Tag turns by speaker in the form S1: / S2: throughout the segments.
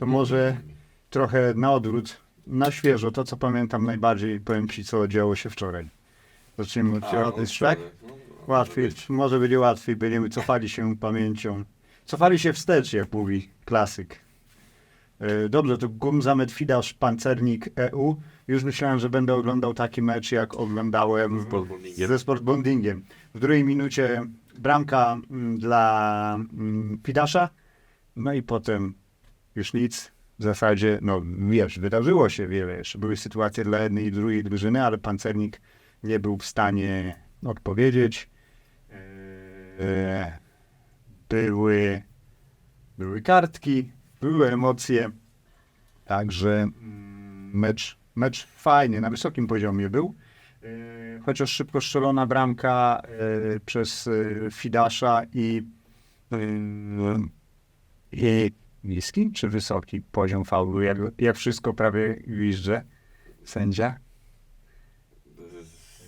S1: to może trochę na odwrót, na świeżo, to co pamiętam najbardziej, powiem Ci, co działo się wczoraj. Zacznijmy od
S2: A,
S1: od- tak? Łatwiej, może będzie łatwiej, będziemy cofali się pamięcią. Cofali się wstecz, jak mówi klasyk. E, Dobrze, to Gum Zamet Fidasz, Pancernik EU. Już myślałem, że będę oglądał taki mecz, jak oglądałem ze Sportbondingiem. W drugiej minucie bramka mm, dla mm, Fidasza, no i potem już nic. W zasadzie, no wiesz, wydarzyło się wiele jeszcze. Były sytuacje dla jednej i drugiej drużyny, ale Pancernik nie był w stanie odpowiedzieć. Eee, Były, były kartki, były emocje. Także mm, mecz, mecz fajnie, na wysokim poziomie był. E, Chociaż szybko strzelona bramka e, przez e, Fidasza i, e, i niski czy wysoki poziom faulu, jak, jak wszystko prawie gwizdże sędzia.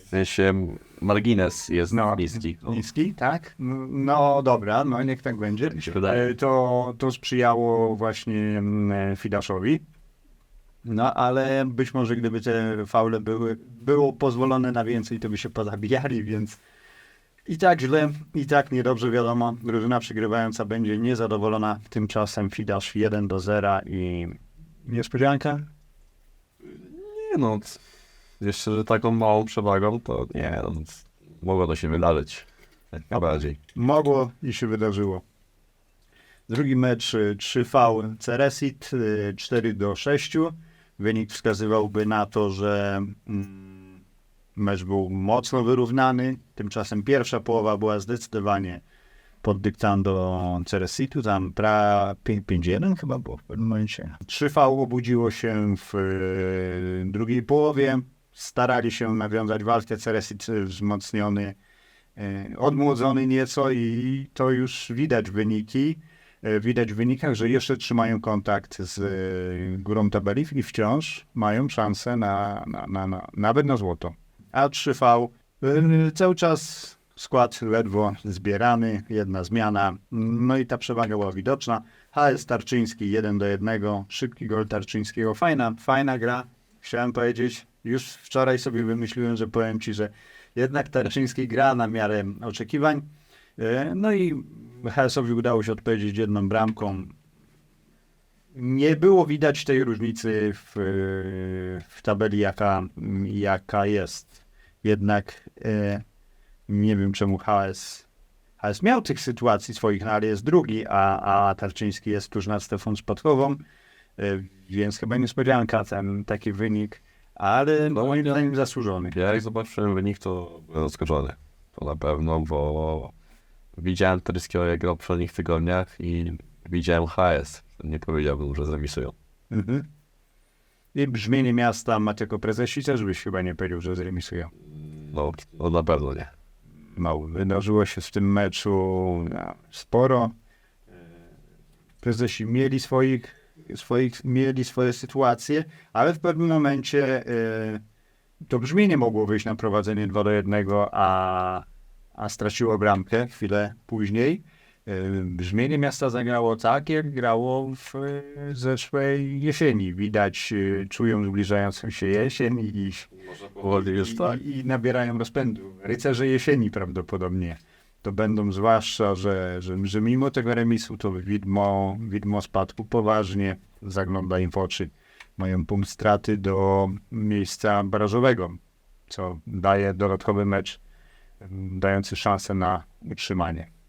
S2: W sensie margines jest
S1: No,
S2: niski.
S1: Niski, tak? No, dobra, no niech tak będzie.
S2: wydaje.
S1: E, To, to sprzyjało właśnie mm, Fidaszowi. No ale być może gdyby te faule były, było pozwolone na więcej, to by się pozabijali, więc i tak źle, i tak niedobrze wiadomo. Drużyna przegrywająca będzie niezadowolona. Tymczasem Fidasz 1 do 0 i niespodzianka?
S2: Nie no, jeszcze że taką małą przewagą, to nie no, mogło to się wydarzyć. Jak najbardziej.
S1: Mogło i się wydarzyło. Drugi mecz y, 3V Ceresit y, 4 do 6. Wynik wskazywałby na to, że mm, mecz był mocno wyrównany. Tymczasem pierwsza połowa była zdecydowanie pod dyktando Ceresitu. Tam pra 5-1 chyba było w pewnym momencie. 3V obudziło się w y, drugiej połowie. Starali się nawiązać walkę. Ceresit wzmocniony e, odmłodzony nieco i to już widać wyniki. E, Widać w wynikach, że jeszcze trzymają kontakt z e, górą tabeli i wciąż mają szansę na, na, na, na, nawet na złoto. A 3V e, cały czas skład ledwo zbierany, jedna zmiana, no i ta przewaga była widoczna. HS Tarczyński 1 do 1, szybki gol Tarczyńskiego, fajna, fajna gra. Chciałem powiedzieć, już wczoraj sobie wymyśliłem, że powiem Ci, że jednak Tarczyński gra na miarę oczekiwań. E, No i HS-owi udało się odpowiedzieć jedną bramką. Nie było widać tej różnicy w, w tabeli, jaka, jaka jest. Jednak e, nie wiem, czemu HS, HS miał tych sytuacji swoich, no ale jest drugi, a, a Tarczyński jest tuż nad strefą spadkową, e, więc chyba niespodzianka ten taki wynik, ale
S2: No,
S1: moim
S2: ja-
S1: zdaniem zasłużony.
S2: Ja jak zobaczyłem wynik, to byłem zaskoczony. To na pewno, bo widziałem Tyryskiego jak grał w poprzednich tygodniach i widziałem HS. Nie powiedziałbym, że zremisują.
S1: Mhm. I brzmienie miasta Mateko Prezesi też byś chyba nie powiedział, że zremisują.
S2: No, no na pewno nie.
S1: Mało. Wydarzyło się w tym meczu no, sporo. Prezesi mieli swoich, swoich, mieli swoje sytuacje, ale w pewnym momencie e, to brzmienie mogło wyjść na prowadzenie 2 do 1, a, a straciło bramkę chwilę później. Brzmienie miasta zagrało tak, jak grało w zeszłej jesieni. Widać, e, czują zbliżającą się jesień i,
S2: już tak.
S1: i, i nabierają rozpędu. Rycerze jesieni prawdopodobnie. To będą zwłaszcza, że, że, że mimo tego remisu to widmo, widmo spadku poważnie zagląda im w oczy. Mają punkt straty do miejsca barażowego, co daje dodatkowy mecz dający szansę na utrzymanie.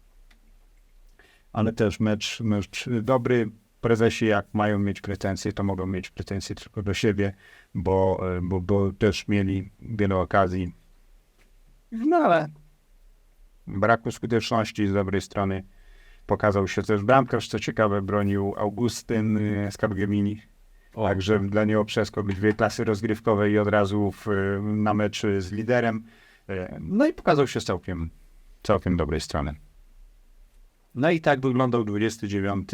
S1: Ale też mecz, mecz dobry. Prezesi jak mają mieć pretensje, to mogą mieć pretensje tylko do siebie, bo, e, bo, bo też mieli wiele okazji. No ale braku skuteczności z dobrej strony pokazał się też bramkarz, co ciekawe, bronił Augustyn e, Skargemini.
S2: O,
S1: Także dla niego przeskok dwie klasy rozgrywkowe i od razu w, na mecz z liderem. E, No i pokazał się z całkiem, całkiem dobrej strony. No i tak wyglądał 29,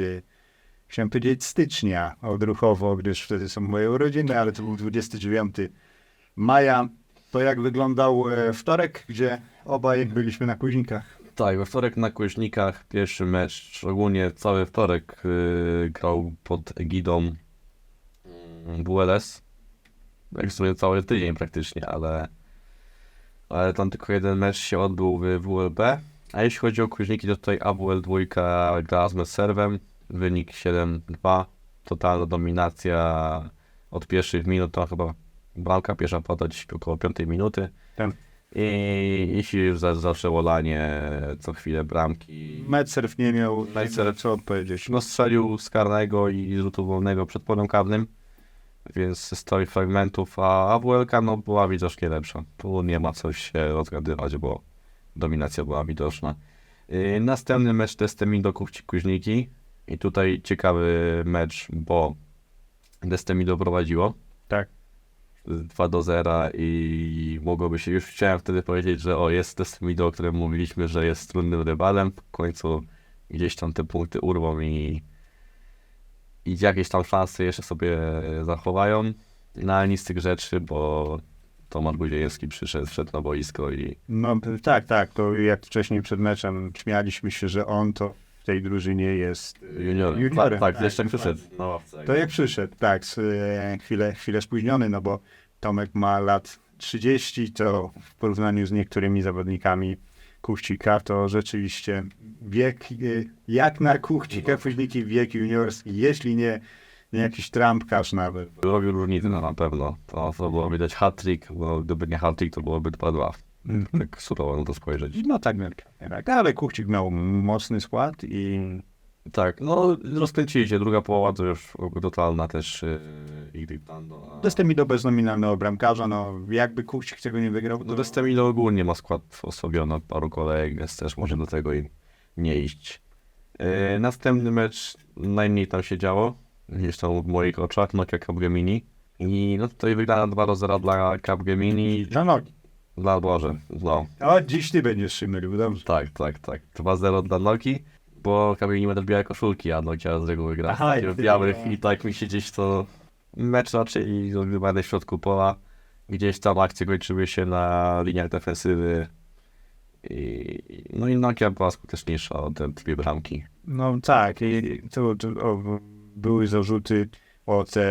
S1: chciałem powiedzieć stycznia odruchowo, gdyż wtedy są moje urodziny, ale to był 29 maja. To jak wyglądał e, wtorek, gdzie obaj byliśmy na kuźnikach.
S2: Tak, we wtorek na Kuźnikach pierwszy mecz, ogólnie cały wtorek yy, grał pod egidą mm, WLS. Jak sumie cały tydzień praktycznie, ale, ale tam tylko jeden mecz się odbył w WLB. A jeśli chodzi o Kuźniki, to tutaj AWL 2 gra z Messerwem, wynik 7-2, totalna dominacja od pierwszych minut, to chyba bramka pierwsza pada gdzieś około 5 minuty.
S1: Tak.
S2: I jeśli już za- zaczęło lanie co chwilę bramki,
S1: Metcerf nie miał
S2: Metcerf-
S1: co odpowiedzieć.
S2: no strzelił z karnego i rzutu wolnego przed polem karnym, więc z tych fragmentów, a AWLK no była widocznie lepsza. Tu nie ma co się rozgadywać, bo dominacja była widoczna. Yy, następny mecz to jest Temido Kuchci Kuźniki i tutaj ciekawy mecz, bo Destemido prowadziło.
S1: Tak.
S2: 2 do 0 i mogłoby się, już chciałem wtedy powiedzieć, że o jest Destemido, o którym mówiliśmy, że jest trudnym rywalem, w końcu gdzieś tam te punkty urwą i, i jakieś tam szanse jeszcze sobie zachowają. No ale nic z tych rzeczy, bo Tomasz Budziejewski przyszedł, wszedł na boisko i
S1: No tak, tak, to jak wcześniej przed meczem śmialiśmy się, że on to w tej drużynie jest e,
S2: junior.
S1: juniorem.
S2: Tak, tak, jeszcze przyszedł na ławce.
S1: To jak przyszedł, tak, z, e, chwilę, chwilę spóźniony, no bo Tomek ma lat 30, to w porównaniu z niektórymi zawodnikami Kuchcika, to rzeczywiście wiek, e, jak na Kuchcika, później wiek juniorski, jeśli nie, nie jakiś trampkarz nawet.
S2: Robił różnicę no, na pewno. To, to było widać hat-trick, bo gdyby nie hat-trick, to byłoby 2-2. Tak surowo na to spojrzeć.
S1: No tak, no, tak, ale Kuchcik miał mocny skład i
S2: Tak, no rozkręcili się. Druga połowa to już totalna też yy, Irritando. a-
S1: Destemido bez nominalnego bramkarza, no jakby Kuchcik tego nie wygrał,
S2: No
S1: to
S2: Destemilo ogólnie ma skład osłabiony, paru kolejek, więc też może do tego im nie iść. E, następny mecz najmniej tam się działo, gdzieś tam w moich oczach, Nokia Capgemini. I no tutaj wygrana 2 do 0 dla Capgemini,
S1: za nogi.
S2: dla Boże, no.
S1: O, dziś ty będziesz się mylił, dobrze.
S2: Tak, tak, tak. 2-0 dla Noki, bo Capgemini też białe koszulki, a Nokia z reguły gra
S1: Aha,
S2: w białych i tak mi się gdzieś to mecz raczej odgrywany w środku pola. Gdzieś tam akcje kończyły się na liniach defensywy. I, no i Nokia była skuteczniejsza o te dwie bramki.
S1: No tak, i to, to o, były zarzuty o te,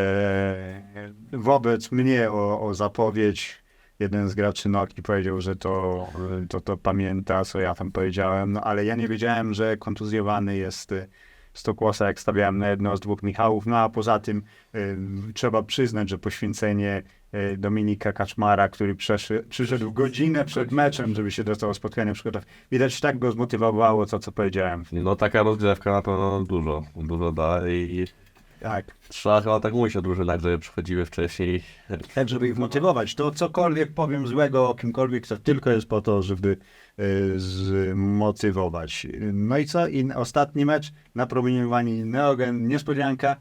S1: wobec mnie o, o zapowiedź. Jeden z graczy Noki powiedział, że to, to to pamięta, co ja tam powiedziałem, no ale ja nie wiedziałem, że kontuzjowany jest y, Stokłosa, jak stawiałem na jedno z dwóch Michałów, no a poza tym y, trzeba przyznać, że poświęcenie Dominika Kaczmara, który przeszy, przyszedł godzinę przed meczem, żeby się do tego spotkania przygotować, widać tak go zmotywowało to, co powiedziałem.
S2: No taka rozgrzewka na pewno dużo, dużo da i
S1: Tak.
S2: trzeba chyba tak mówić o drużynach, żeby przychodziły wcześniej.
S1: Tak, żeby ich motywować. To cokolwiek powiem złego o kimkolwiek, to tylko jest po to, żeby y, zmotywować. No i co? I ostatni mecz na promieniowaniu Neogen, niespodzianka.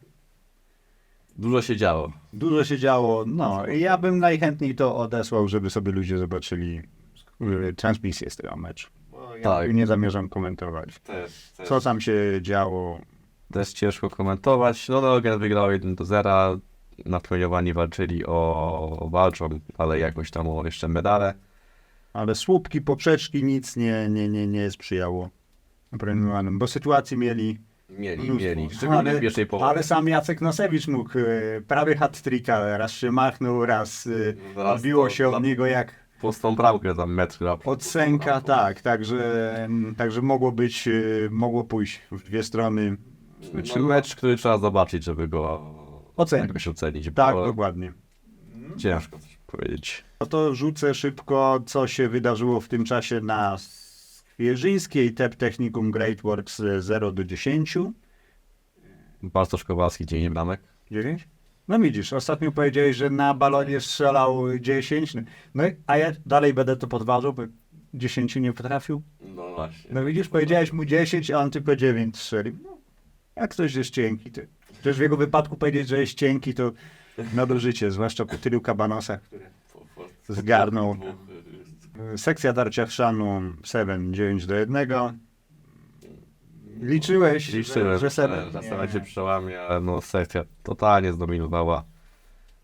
S2: Dużo się działo.
S1: Dużo się działo. No, i ja bym najchętniej to odesłał, żeby sobie ludzie zobaczyli y, transmisję z tego meczu. Bo ja
S2: Tak.
S1: nie zamierzam komentować.
S2: Też, też.
S1: Co tam się działo?
S2: Też ciężko komentować. No Logan wygrał 1 do 0. Napromieniowani walczyli o, walczą, ale jakoś tam o jeszcze medale.
S1: Ale słupki, poprzeczki, nic nie, nie, nie, nie sprzyjało bo sytuacji mieli
S2: Mieli,
S1: Mnóstwo.
S2: mieli. Szczególnie w pierwszej połowie.
S1: Ale sam Jacek Nosewicz mógł e, prawie hat-tricka, raz się machnął, raz e, odbiło
S2: to
S1: się od niego jak
S2: Pustą bramkę tam metr. na-
S1: od sęka, tak, także, mm, także mogło być, e, mogło pójść w dwie strony.
S2: Czy mecz, który trzeba zobaczyć, żeby go
S1: Ocenić.
S2: jakoś ocenić.
S1: Tak,
S2: bo
S1: dokładnie.
S2: Ciężko coś powiedzieć.
S1: No to rzucę szybko, co się wydarzyło w tym czasie na Świeżyńskiej TEP Technikum Great Works e, 0 do 10.
S2: Bartosz Kowalski, dzień bramek.
S1: 9? No widzisz, ostatnio powiedziałeś, że na balonie strzelał 10, no i- a ja dalej będę to podważał, bo 10 nie potrafił.
S2: No właśnie.
S1: No widzisz, powiedziałeś mu 10, a on tylko 9 strzelił. No, jak ktoś jest cienki, to przecież w jego wypadku powiedzieć, że jest cienki, to na życie, zwłaszcza po tylu kabanosa, które zgarnął. Sekcja darcia chrzanu 7, 9 do 1. Liczyłeś,
S2: Liczyłem,
S1: że, że
S2: że
S1: 7.
S2: zastanawiam się przełamie, ale no sekcja totalnie zdominowała.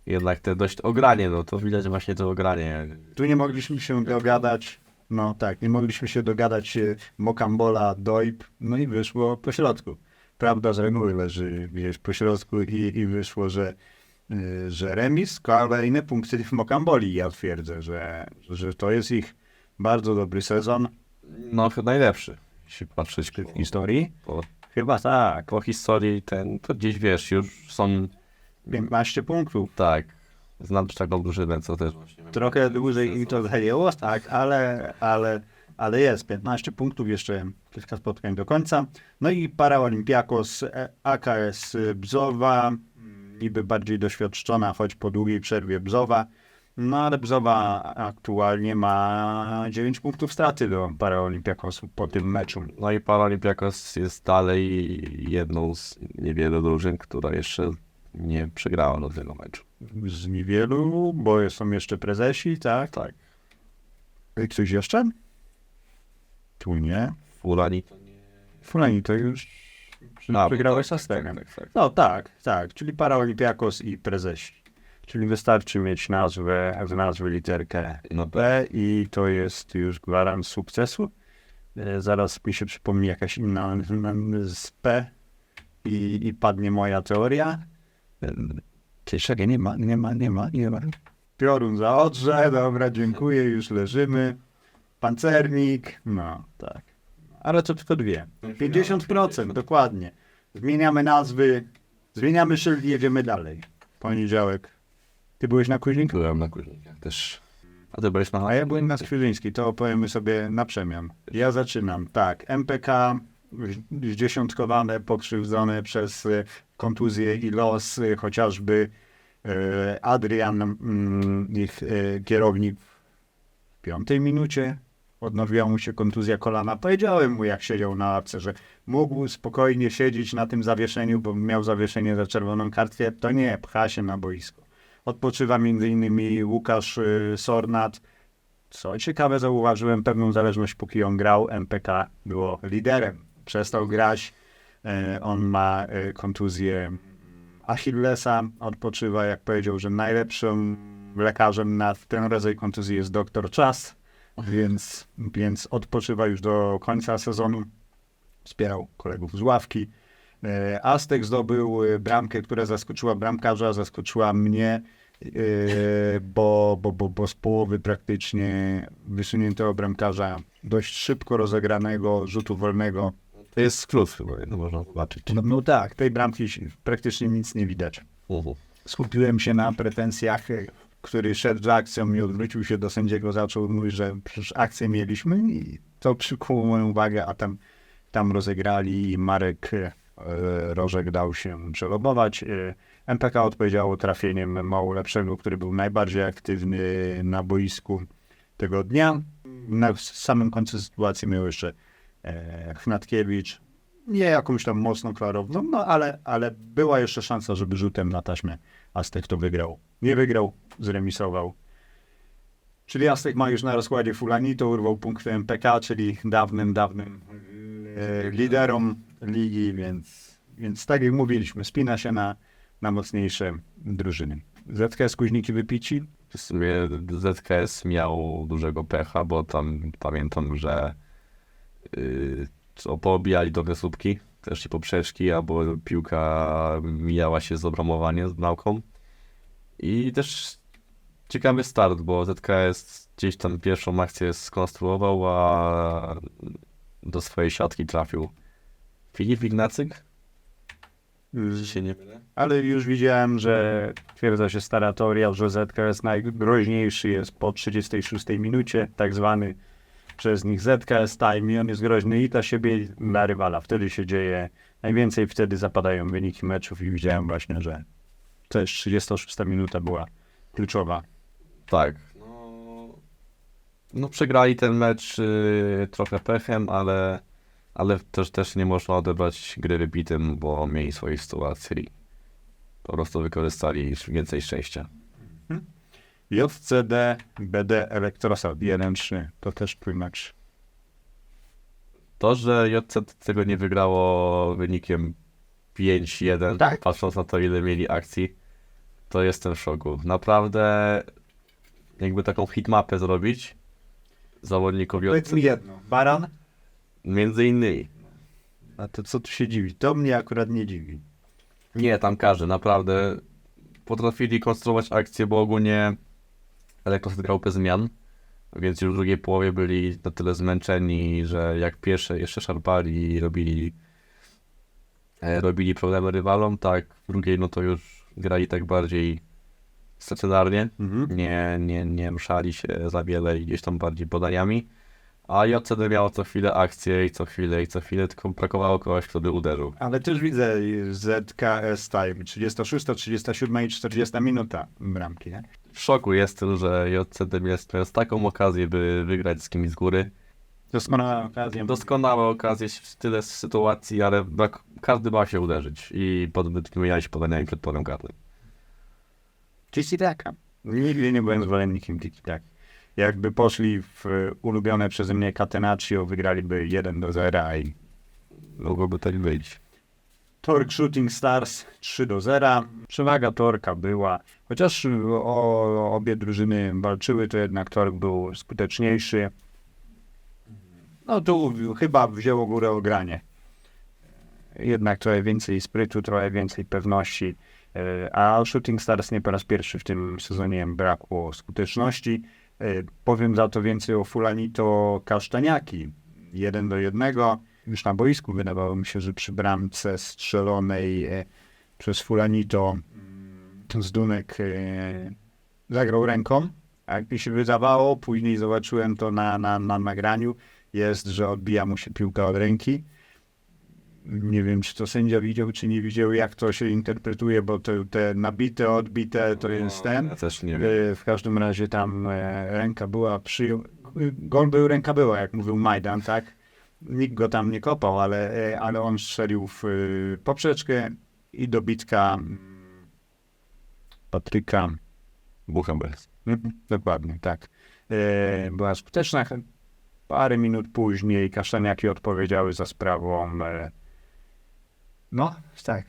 S2: Jednak te dość ogranie, no to widać właśnie to ogranie.
S1: Tu nie mogliśmy się dogadać. No tak, nie mogliśmy się dogadać e, Mokambola, Dojb, no i wyszło po środku. Prawda z reguły leży wiesz, po środku i, i wyszło, że, że remis, kolejne punkty w Mokamboli. Ja twierdzę, że, że to jest ich bardzo dobry sezon
S2: No, chyba najlepszy, jeśli patrzeć
S1: w historii.
S2: po,
S1: Chyba tak.
S2: po historii, ten, to gdzieś wiesz, już są,
S1: 15 punktów.
S2: tak, znam taką drużynę, co też właśnie...
S1: Trochę dłużej i to zajęło, tak, ale, ale, ale jest 15 punktów, jeszcze kilka spotkań do końca. No i Paraolimpiakos, e, AKS Bzowa, niby bardziej doświadczona, choć po długiej przerwie Bzowa. No ale Bzowa aktualnie ma 9 punktów straty do Paraolimpiakosu po tym meczu.
S2: No i Paralympiakos jest dalej jedną z niewielu drużyn, która jeszcze nie przegrała do tego meczu.
S1: Z niewielu, bo są jeszcze prezesi, tak?
S2: Tak.
S1: I Ktoś jeszcze? Tu nie.
S2: Fulani to nie...
S1: Fulani to już
S2: A,
S1: wygrałeś
S2: tak,
S1: Asterem.
S2: tak, tak, tak.
S1: No tak, tak, czyli Paraolimpiakos i prezesi. Czyli wystarczy mieć nazwę, w nazwie literkę
S2: No
S1: P i to jest już gwarant sukcesu. E, Zaraz mi się przypomni jakaś inna z P i, i padnie moja teoria. E, Ty, czekaj, nie ma, nie ma, nie ma, nie ma. Piorun za odrze, dobra, dziękuję, już leżymy. Pancernik, no tak. Ale to tylko dwie. 50%, dokładnie. Zmieniamy nazwy, zmieniamy szyld i jedziemy dalej. Poniedziałek. Ty byłeś na Kuźniku?
S2: Byłem na Kuźnikach też. A ty byłeś na...
S1: A ja byłem na Skwierzyńskiej, to opowiemy sobie na przemian. Ja zaczynam, tak. MPK zdziesiątkowane, pokrzywdzone przez e, kontuzję i los, e, chociażby e, Adrian, mm, ich kierownik w piątej minucie odnowiła mu się kontuzja kolana. Powiedziałem mu, jak siedział na ławce, że mógł spokojnie siedzieć na tym zawieszeniu, bo miał zawieszenie za czerwoną kartkę. To nie, pcha się na boisko. Odpoczywa m.in. Łukasz y, Sornat. Co ciekawe, zauważyłem pewną zależność, póki on grał. MPK było liderem. Przestał grać. E, On ma e, kontuzję Achillesa. Odpoczywa, jak powiedział, że najlepszym lekarzem na ten rodzaj kontuzji jest doktor Czas. Więc, więc odpoczywa już do końca sezonu. Wspierał kolegów z ławki. E, Aztek zdobył e, bramkę, która zaskoczyła bramkarza, zaskoczyła mnie, e, bo, bo, bo, bo z połowy praktycznie wysuniętego bramkarza, dość szybko rozegranego, rzutu wolnego.
S2: To jest skrót chyba, no można zobaczyć.
S1: No, no tak, tej bramki praktycznie nic nie widać.
S2: Mhm.
S1: Skupiłem się na pretensjach, który szedł z akcją i odwrócił się do sędziego, zaczął mówić, że przecież akcję mieliśmy i to przykuło moją uwagę, a tam, tam rozegrali i Marek e, Rożek dał się przelobować. E, MPK odpowiedziało trafieniem mało lepszego, który był najbardziej aktywny na boisku tego dnia. Na samym końcu sytuacji miał jeszcze e, Chnatkiewicz. Nie jakąś tam mocno klarowną, no ale, ale była jeszcze szansa, żeby rzutem na taśmę Aztek to wygrał. Nie wygrał, zremisował. Czyli Aztek ma już na rozkładzie Fulani, to urwał punkty MPK, czyli dawnym, dawnym e, liderom ligi, więc, więc tak jak mówiliśmy, spina się na, na mocniejsze drużyny. ZKS Kuźniki wypici,
S2: W sumie ZKS miał dużego pecha, bo tam pamiętam, że yy, co, poobijali trochę słupki, też i poprzeczki, albo piłka mijała się z obramowaniem, z bramką. I też ciekawy start, bo ZKS gdzieś tam pierwszą akcję skonstruował, a do swojej siatki trafił Filip Ignacyk? Się nie
S1: ale już widziałem, że twierdza się stara teoria, że ZKS najgroźniejszy jest po 36 minucie, tak zwany przez nich ZKS time i on jest groźny i dla siebie, i dla rywala. Wtedy się dzieje najwięcej, wtedy zapadają wyniki meczów i widziałem właśnie, że też 36 minuta była kluczowa.
S2: Tak. No, no przegrali ten mecz y, trochę pechem, ale, ale też, też nie można odebrać gry wybitym, bo mieli swoje sytuacje i po prostu wykorzystali więcej szczęścia.
S1: JCD, BD, Elektrosat 1-3, to też twój mecz.
S2: To, że JZ tego nie wygrało wynikiem 5-1,
S1: Tak.
S2: patrząc na to, ile mieli akcji, to jestem w szoku. Naprawdę, jakby taką hitmapę zrobić, zawodników
S1: Powiedz mi jedno. Baran?
S2: Między innymi.
S1: A to co tu się dziwi? To mnie akurat nie dziwi.
S2: Nie, tam każdy, naprawdę potrafili konstruować akcje, bo ogólnie Elektros grał bez zmian, więc już w drugiej połowie byli na tyle zmęczeni, że jak pierwsze jeszcze szarpali i robili, robili problemy rywalom, tak w drugiej no to już grali tak bardziej stacjonarnie,
S1: Mhm.
S2: nie, nie, nie ruszali się za wiele i gdzieś tam bardziej podaniami. A JCD miało co chwilę akcje i co chwilę i co chwilę, tylko brakowało kogoś, kto by uderzył.
S1: Ale też widzę ZKS Time 36, 37 i 40 minuta bramki, nie?
S2: w szoku jestem, że JCD miał taką okazję, by wygrać z kimś z góry.
S1: Doskonała okazja.
S2: Doskonałe okazje, tyle sytuacji, ale każdy ma się uderzyć i pod, wymieniali się podaniami przed polem karnym.
S1: Tiki taka. Nigdy nie byłem zwolennikiem tiki tak. Jakby poszli w e, ulubione przeze mnie Catenaccio, wygraliby 1 do 0 i
S2: Mogłoby tak być.
S1: Tork Shooting Stars 3 do 0. Przewaga Torka była, chociaż o, obie drużyny walczyły, to jednak Tork był skuteczniejszy. No tu chyba wzięło górę ogranie. Jednak trochę więcej sprytu, trochę więcej pewności. E, A Shooting Stars nie po raz pierwszy w tym sezonie brakło skuteczności. E, Powiem za to więcej o Fulanito Kasztaniaki. 1 do 1. Już na boisku wydawało mi się, że przy bramce strzelonej e, przez Fulanito Zdunek e, zagrał ręką. Jak mi się wydawało, później zobaczyłem to na, na, na nagraniu, jest, że odbija mu się piłka od ręki. Nie wiem, czy to sędzia widział, czy nie widział, jak to się interpretuje, bo te, te nabite, odbite to jest ten.
S2: Ja też nie wiem.
S1: E, W każdym razie tam e, ręka była, przyjął. Gol był, ręka była, jak mówił Majdan, tak? Nikt go tam nie kopał, ale, e, ale on strzelił w poprzeczkę i dobitka mm, Patryka.
S2: Buchenberg.
S1: Mhm, Dokładnie, tak. Była skuteczna. Parę minut później kasztaniaki odpowiedziały za sprawą. E, no, tak.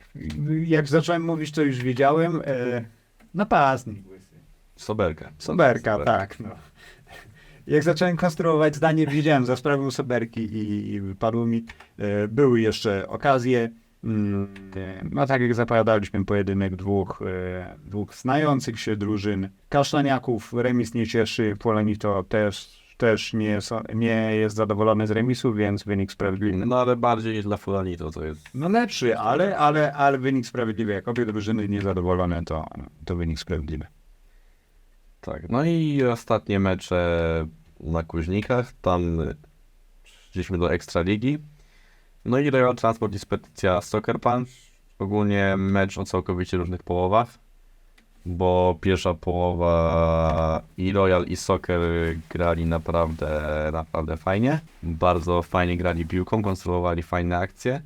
S1: Jak zacząłem mówić, to już wiedziałem. E, napastnik. łysy.
S2: Soberka.
S1: Soberka, tak. No. Jak zacząłem konstruować zdanie, wiedziałem za sprawą Soberki i, i padło mi. E, były jeszcze okazje. Mm, no tak jak zapowiadaliśmy, pojedynek dwóch, dwóch znających się drużyn. Kasztaniaków remis nie cieszy, Polenito też, też nie, jest, nie jest zadowolony z remisu, więc wynik sprawiedliwy.
S2: No ale bardziej niż dla Fulanito to jest.
S1: No lepszy, ale, ale, ale wynik sprawiedliwy. Jak obie drużyny niezadowolone, to, to wynik sprawiedliwy.
S2: Tak. No i ostatnie mecze na Kuźnikach. Tam szliśmy do Ekstraligi. No i Royal Transport i Spetycja Soccer Punch. Ogólnie mecz o całkowicie różnych połowach. Bo pierwsza połowa i Royal i Soccer grali naprawdę, naprawdę fajnie. Bardzo fajnie grali piłką, konstruowali fajne akcje.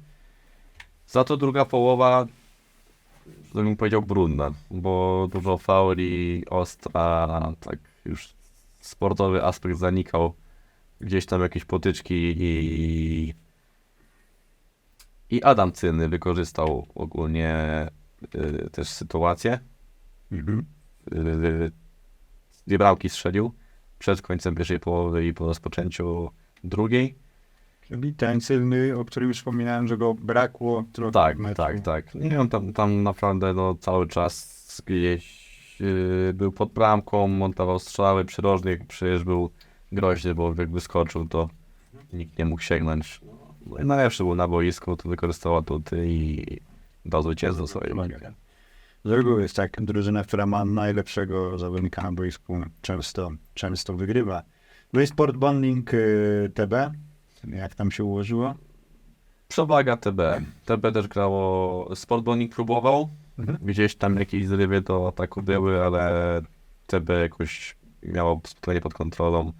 S2: Za to druga połowa bym powiedział brudna, bo dużo fauli, ostra, tak już sportowy aspekt zanikał. Gdzieś tam jakieś potyczki i i Adam Cyny wykorzystał ogólnie y, też sytuację.
S1: Mhm.
S2: Dwie bramki strzelił przed końcem pierwszej połowy i po rozpoczęciu drugiej.
S1: Czyli ten sylny, o którym już wspominałem, że go brakło trochę.
S2: Tak, tak, tak. Nie on tam, tam naprawdę no, cały czas gdzieś yy, był pod bramką, montował strzały przy rożnych, przecież był groźny, bo jak wyskoczył, to nikt nie mógł sięgnąć. No najlepszy był na boisku, to wykorzystał atuty i dał zwycięstwo swojej
S1: Pomagał. Z reguły jest tak, drużyna, która ma najlepszego zawodnika na boisku, często, często wygrywa. No i Sport Bonding y, TB, jak tam się ułożyło?
S2: Przewaga TB. TB też grało, Sport Bowling próbował,
S1: Mhm.
S2: gdzieś tam jakieś zrywy do ataku były, ale TB jakoś miało spotkanie pod kontrolą.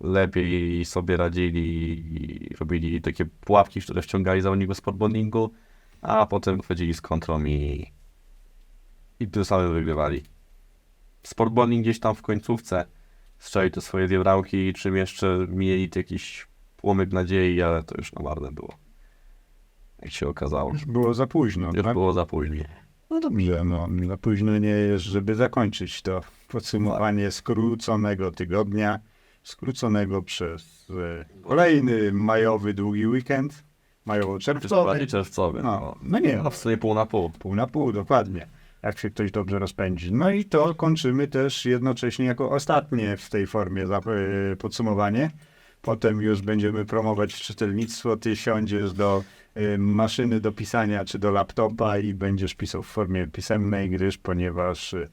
S2: Lepiej sobie radzili i robili takie pułapki, które wciągali zawodników sport bondingu, a potem wchodzili z kontrą i, i tym samym wygrywali. Sport bonding gdzieś tam w końcówce strzeli te swoje dwie bramki, czym jeszcze mieli jakiś płomyk nadziei, ale to już na marne było. Jak się okazało.
S1: Już było za późno.
S2: Już
S1: tak?
S2: było za późno.
S1: No dobrze, no, za późno nie jest, żeby zakończyć to podsumowanie skróconego tygodnia. skróconego przez e, kolejny majowy długi weekend, majowo-czerwcowy.
S2: bardziej czerwcowy.
S1: No,
S2: No,
S1: no nie,
S2: no w sumie pół na pół.
S1: pół na pół, dokładnie. Jak się ktoś dobrze rozpędzi. No i to kończymy też jednocześnie jako ostatnie w tej formie e, podsumowanie. Potem już będziemy promować czytelnictwo. Ty siądziesz do e, maszyny do pisania czy do laptopa i będziesz pisał w formie pisemnej, gdyż ponieważ e,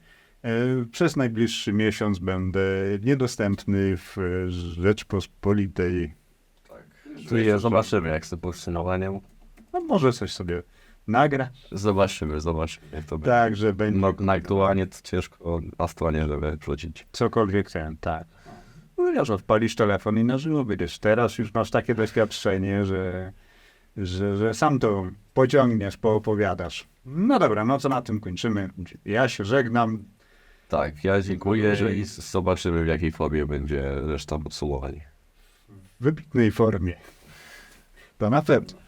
S1: przez najbliższy miesiąc będę niedostępny w Rzeczpospolitej.
S2: Czyli zobaczymy, jak sobie podsumowaniem.
S1: No może coś sobie nagra.
S2: Zobaczymy, zobaczymy, jak to będzie.
S1: Tak, że będzie
S2: No, na aktualnie to ciężko na stronie, żeby wrzucić.
S1: cokolwiek ten, tak. No wiesz, odpalisz telefon i na żywo będziesz. Teraz już masz takie doświadczenie, że, że, że sam to pociągniesz, poopowiadasz. No dobra, no co na tym kończymy. Ja się żegnam.
S2: Tak, ja dziękuję i z- zobaczymy, w jakiej formie będzie reszta podsumowań.
S1: W wybitnej formie. To na pewno.